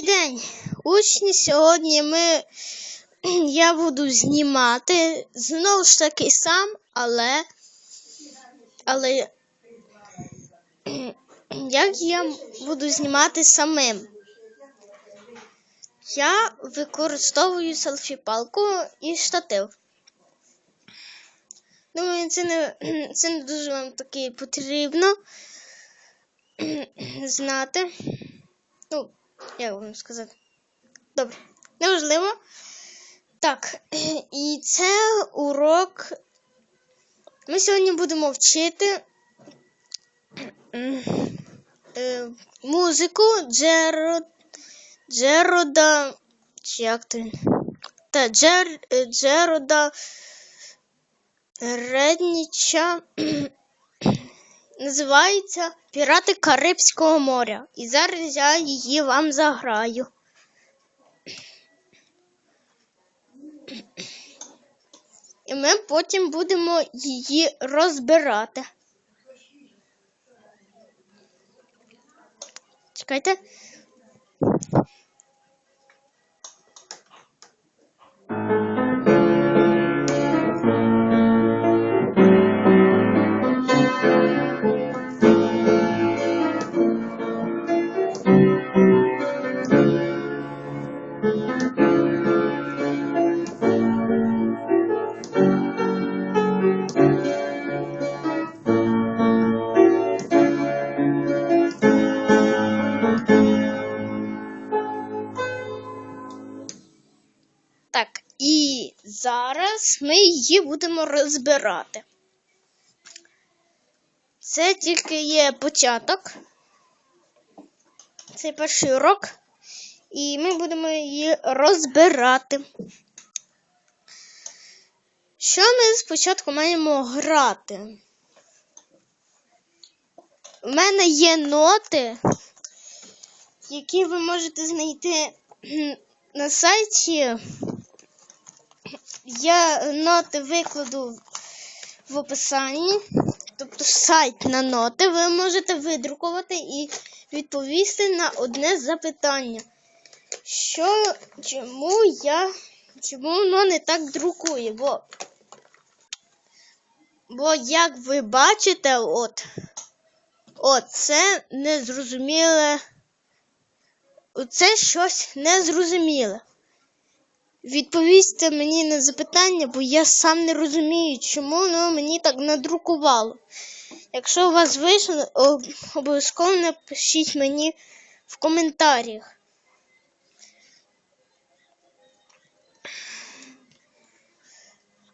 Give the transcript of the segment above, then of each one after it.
Добрий день, учні. Сьогодні ми я буду знімати знову ж таки сам, але але як я буду знімати самим? Я використовую селфі-палку і штатив. Думаю, це не, це не дуже вам таки потрібно знати. Як вам сказати? Добре, неважливо. Так, і це урок. Ми сьогодні будемо вчити е, музику Джеро, Джерода. Чи як то він? Та Джер, Джерода Редніча. Називається Пірати Карибського моря. І зараз я її вам заграю. І ми потім будемо її розбирати. Чекайте. Так, її будемо розбирати. Це тільки є початок. Це перший урок. І ми будемо її розбирати. Що ми спочатку маємо грати? У мене є ноти, які ви можете знайти на сайті. Я ноти викладу в описанні, тобто сайт на ноти ви можете видрукувати і відповісти на одне запитання. Що, чому я, чому воно не так друкує? Бо, бо як ви бачите, от, от це незрозуміле, це щось незрозуміле. Відповісьте мені на запитання, бо я сам не розумію, чому воно мені так надрукувало. Якщо у вас вийшло, обов'язково напишіть мені в коментарях.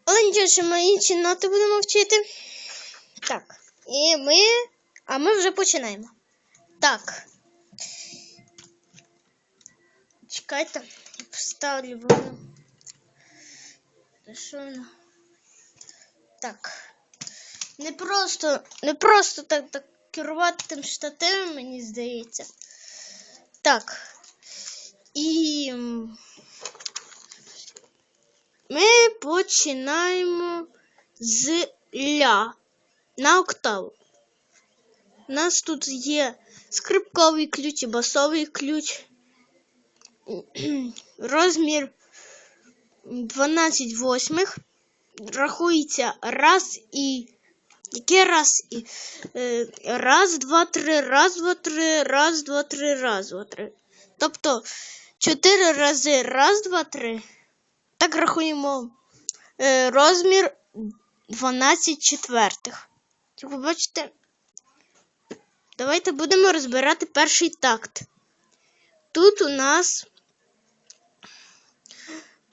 Але нічого, що ми інші ноти будемо вчити. Так, і ми. А ми вже починаємо. Так. Чекайте, воно. Так. Не просто, не просто так, так керувати тим штативом, мені здається. Так. І ми починаємо з ля на октаву. У нас тут є скрипковий ключ і басовий ключ. Розмір 12 восьмих. Рахується раз і. Яке раз і. Е, раз, два, три, раз, два, три, раз, два, три, раз, два, три. Тобто 4 рази раз, два, три. Так рахуємо е, розмір 12 четвертих. Як ви бачите, давайте будемо розбирати перший такт. Тут у нас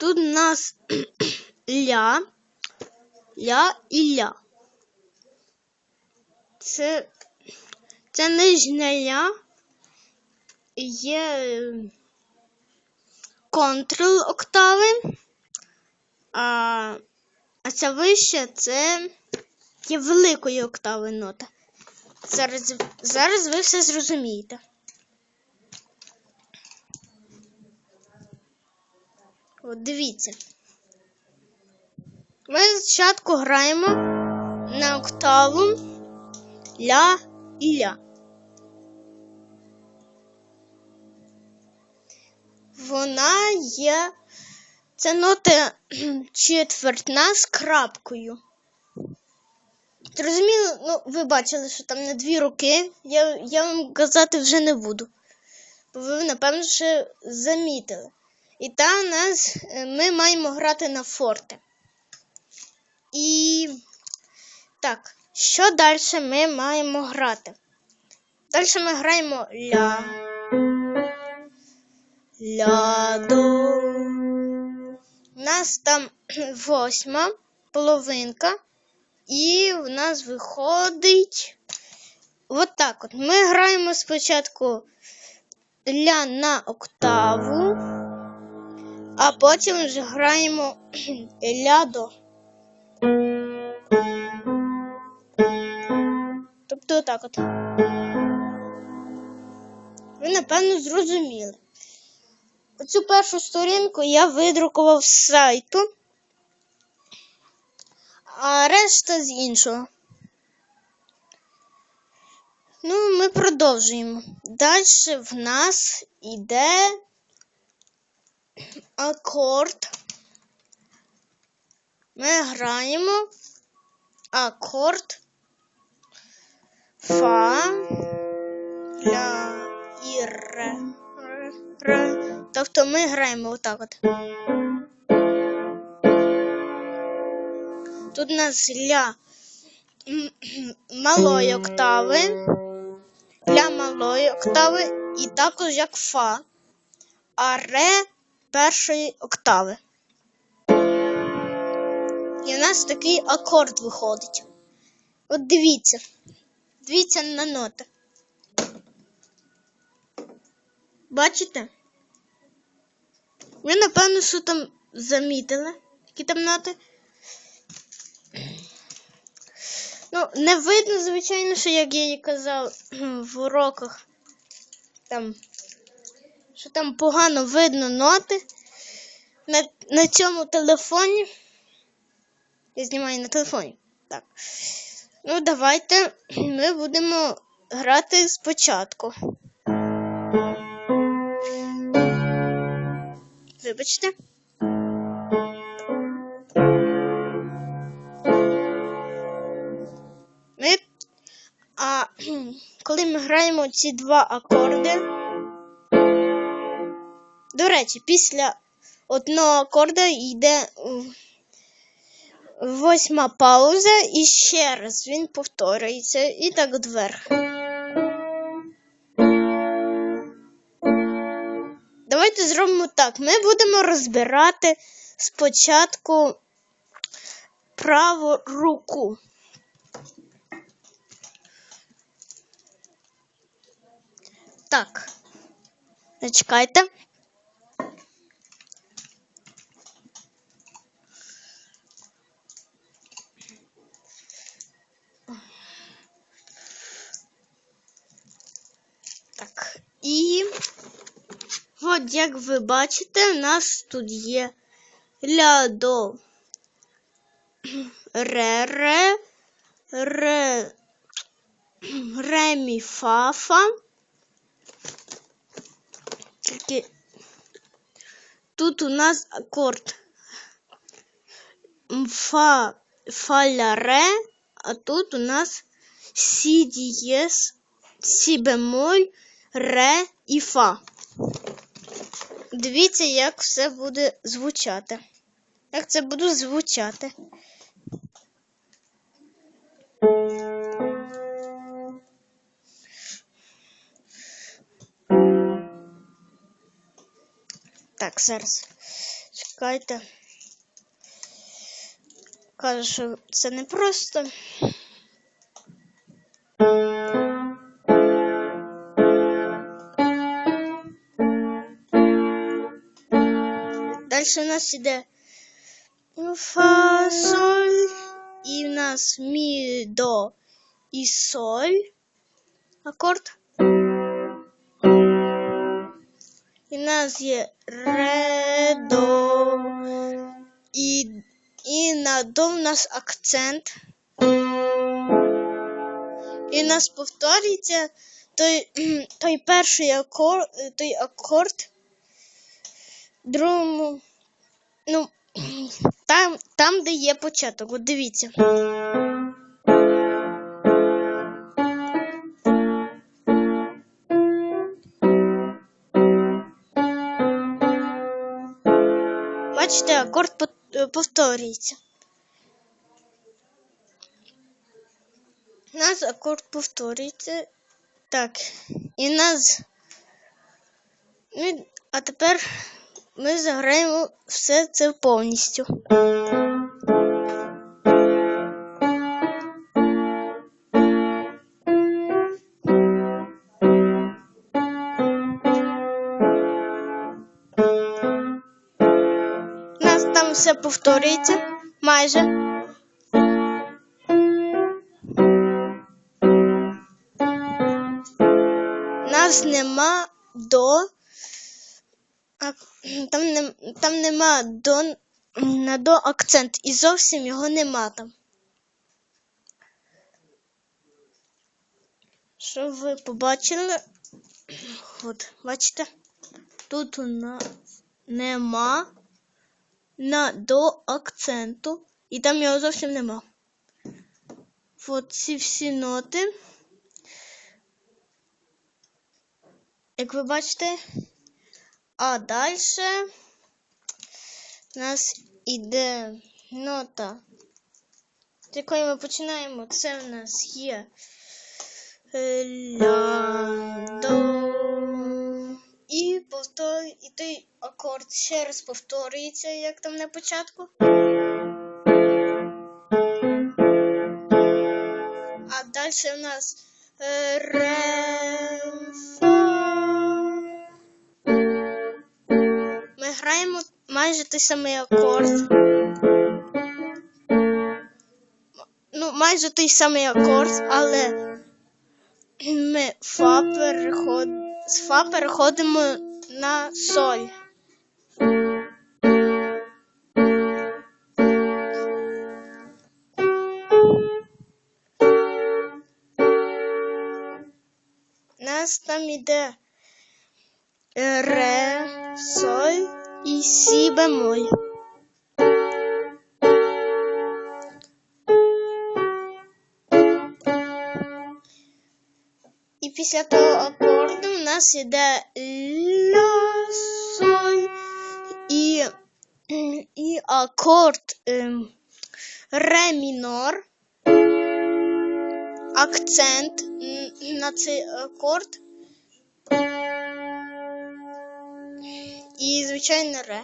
тут у нас ля, ля і ля. Це, це нижня ля є контрол октави, а, а ця вища це є великої октави нота. Зараз, Зараз ви все зрозумієте. От дивіться. Ми спочатку граємо на октаву ля і ля. вона є. Це нота четвертна з крапкою. Зрозуміло, ну, ви бачили, що там на дві руки. Я, я вам казати вже не буду. Бо ви, напевно, ще замітили. І там нас е, ми маємо грати на форте. І так, що далі ми маємо грати? Далі ми граємо ля. Ля до. У нас там восьма половинка. І в нас виходить. От так от. Ми граємо спочатку ля на октаву, а потім вже граємо ля до. Тобто отак от. Ви, напевно, зрозуміли. Оцю першу сторінку я видрукував з сайту, а решта з іншого. Ну, ми продовжуємо. Далі в нас іде акорд. Ми граємо акорд Фа ля і ре. ре. Тобто ми граємо отак от. Тут у нас ля малої октави, ля малої октави і також як фа, а ре першої октави. І в нас такий акорд виходить. От дивіться. Дивіться на ноти. Бачите? Ви, напевно, що там замітили, які там ноти. Ну, не видно, звичайно, що, як я і казав в уроках, там, що там погано видно ноти. На, на цьому телефоні. Я знімаю на телефоні. Так. Ну, давайте ми будемо грати спочатку. Вибачте. Ми, а коли ми граємо ці два акорди. Речі, після одного акорда йде восьма пауза і ще раз він повторюється. І так вверх. Давайте зробимо так. Ми будемо розбирати спочатку праву руку. Так. Зачекайте. Так. І от як ви бачите, у нас тут є ля до ре ре ре ре мі фа фа. Тільки тут у нас акорд фа фа ля ре, а тут у нас сі дієс, сі бемоль, ре і фа. Дивіться, як все буде звучати. Як це буде звучати. Так, зараз. Чекайте. Кажу, що це не Далі у нас іде фа, соль, і в нас мі, до і соль. Акорд. І в нас є ре, до, і, і на до в нас акцент. І нас повторюється той, той перший акорд, той акорд другому. Ну, там, там, де є початок. От дивіться. Бачите, акорд повторюється. У нас акорд повторюється. Так. І нас. Ну, а тепер ми заграємо все це повністю. У нас там все повторюється майже. Нас нема до. Там, не, там нема до на до акцент і зовсім його нема там. Щоб ви побачили, от, бачите, тут у нема на до акценту, і там його зовсім нема. От ці всі ноти. Як ви бачите, а далі у нас іде нота, з якої ми починаємо. Це в нас є е, ля, до. І повтор... і той акорд ще раз повторюється, як там на початку. А далі у нас е, ре, фа. Граємо майже той самий акорд. Ну, майже той самий акорд, але ми фа переход... з фа переходимо на соль. Нас там іде е, ре, соль і сі бемоль. І після того акорду в нас іде ля, соль і, і акорд ем, ре мінор. Акцент м, на цей акорд. І, звичайно, ре.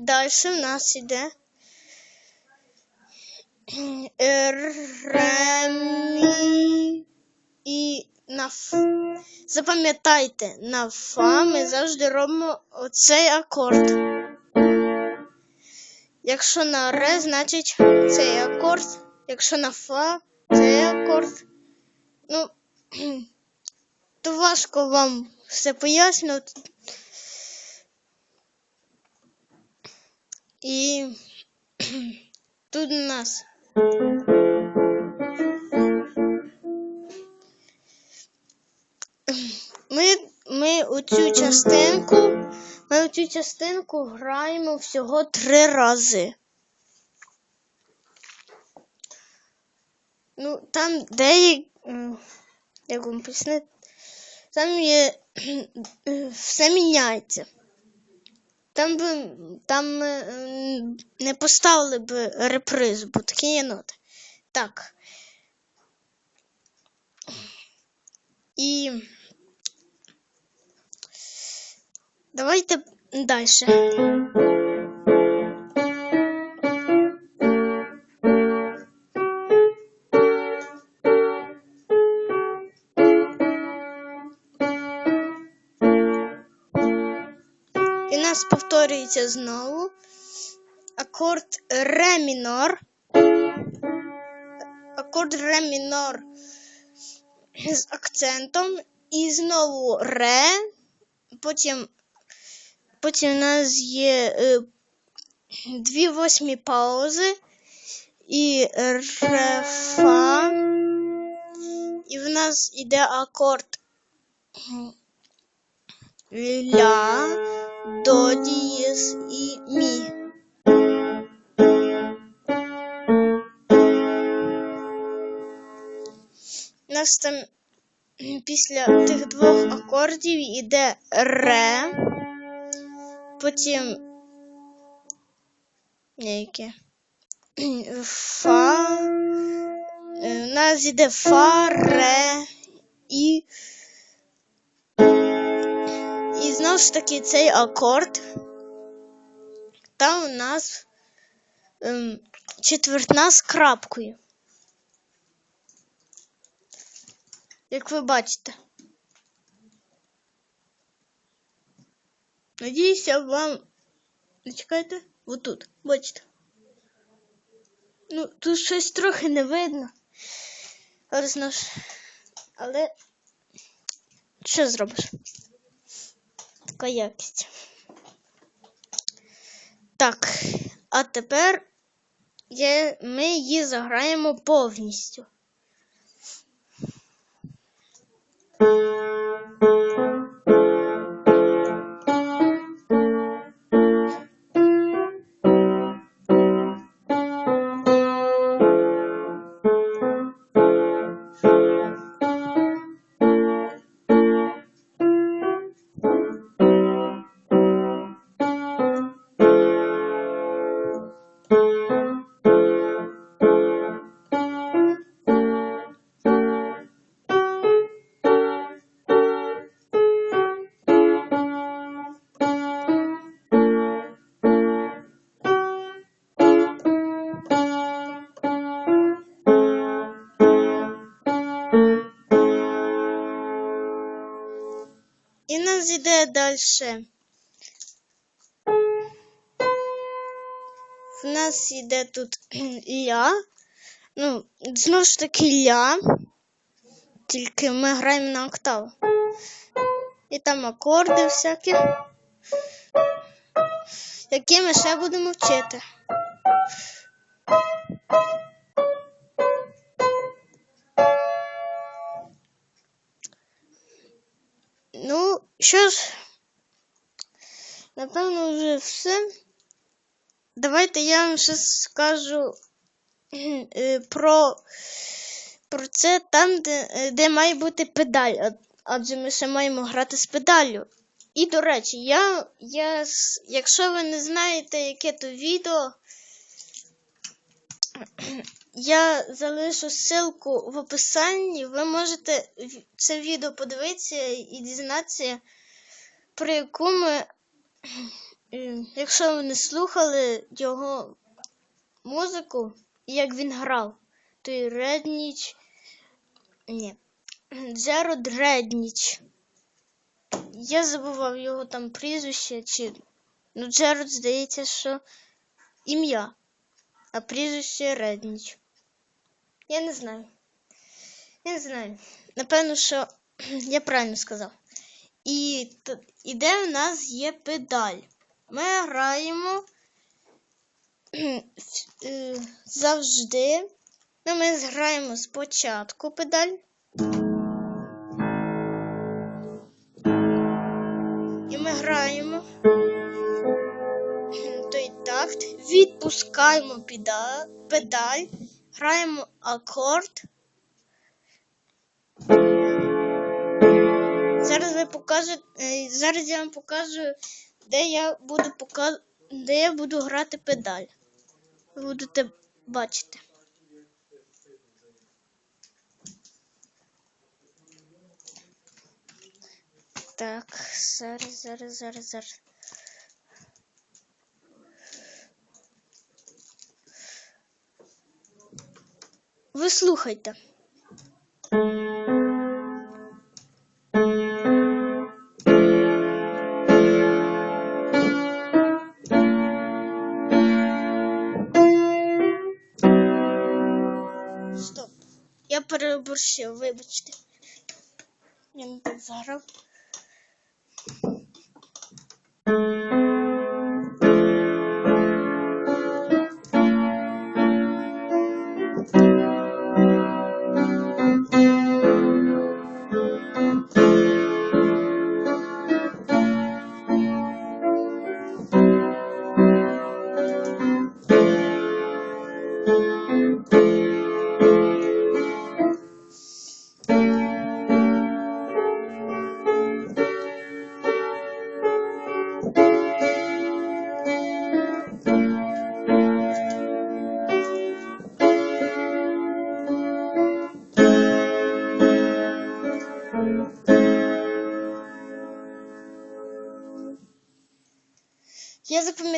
Далі в нас іде е, ре, мі і на ф. Запам'ятайте, на фа ми завжди робимо оцей акорд. Якщо на ре, значить цей акорд. Якщо на фа, цей акорд. Ну, то важко вам все пояснювати. І тут у нас ми, ми у цю частинку, ми цю частинку граємо всього три рази. Ну, там деякі, як вам пояснити, там є все міняється. Там би там е, не поставили б реприз, бо такі є ноти. Так. І давайте далі. Повторюється знову акорд ре мінор. Акорд ре мінор з акцентом. І знову ре. Потім, потім у нас є е, дві восьмі паузи. І ре фа. І в нас іде акорд ля, до дієс і мі. Нас там після тих двох акордів іде ре, потім яке? Фа. Е, У нас іде фа, ре і. Ж таки цей акорд. Там у нас ем, четвертна з крапкою. Як ви бачите. Надіюся, вам. Чекайте, отут, бачите. Ну, тут щось трохи не видно. Але знову ж. Але що зробиш? Така якість. Так, а тепер є, ми її заграємо повністю. Thank нас іде далі. В нас іде тут ля. Ну, знову ж таки ля. Тільки ми граємо на октаву. І там акорди всякі. Які ми ще будемо вчити. Ну, що ж, напевно, вже все. Давайте я вам ще скажу е, про, про це там, де, де має бути педаль. Адже ми ще маємо грати з педаллю. І, до речі, я, я, якщо ви не знаєте, яке то відео, я залишу ссылку в описанні. Ви можете це відео подивитися і дізнатися, про яку ми, якщо ви не слухали його музику, як він грав, той Редніч. Ні. Джеро Дредніч. Я забував його там прізвище, чи. Ну, Джерод, здається, що ім'я, а прізвище Редніч. Я не знаю. Я не знаю. Напевно, що я правильно сказав. І, і де в нас є педаль. Ми граємо е, завжди. Ну, ми зграємо спочатку педаль. І ми граємо той такт, відпускаємо педаль, граємо акорд. Зараз ви покажете, е, зараз я вам покажу, де я буду пока... де я буду грати педаль. Ви будете бачити. Так, зараз, зараз, зараз, зараз. Ви слухайте. Стоп. Я переборщив, вибачте. Я не так заграв.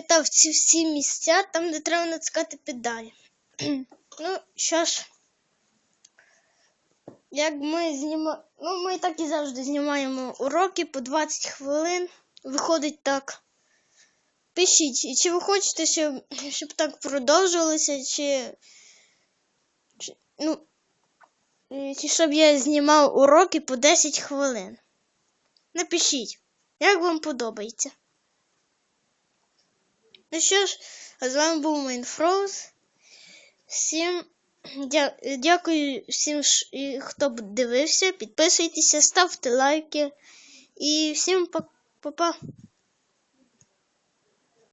Запам'ятав ці всі місця, там, де треба натискати педалі. ну, що ж. Як ми знімаємо. Ну, ми так і завжди знімаємо уроки по 20 хвилин. Виходить так. Пишіть, чи ви хочете, щоб, щоб так продовжувалося, чи. чи ну, чи щоб я знімав уроки по 10 хвилин. Напишіть, як вам подобається. Ну що ж, з вами був Майнфроуз. Всім дя- дякую всім, хто дивився. Підписуйтеся, ставте лайки. І всім па- па-па.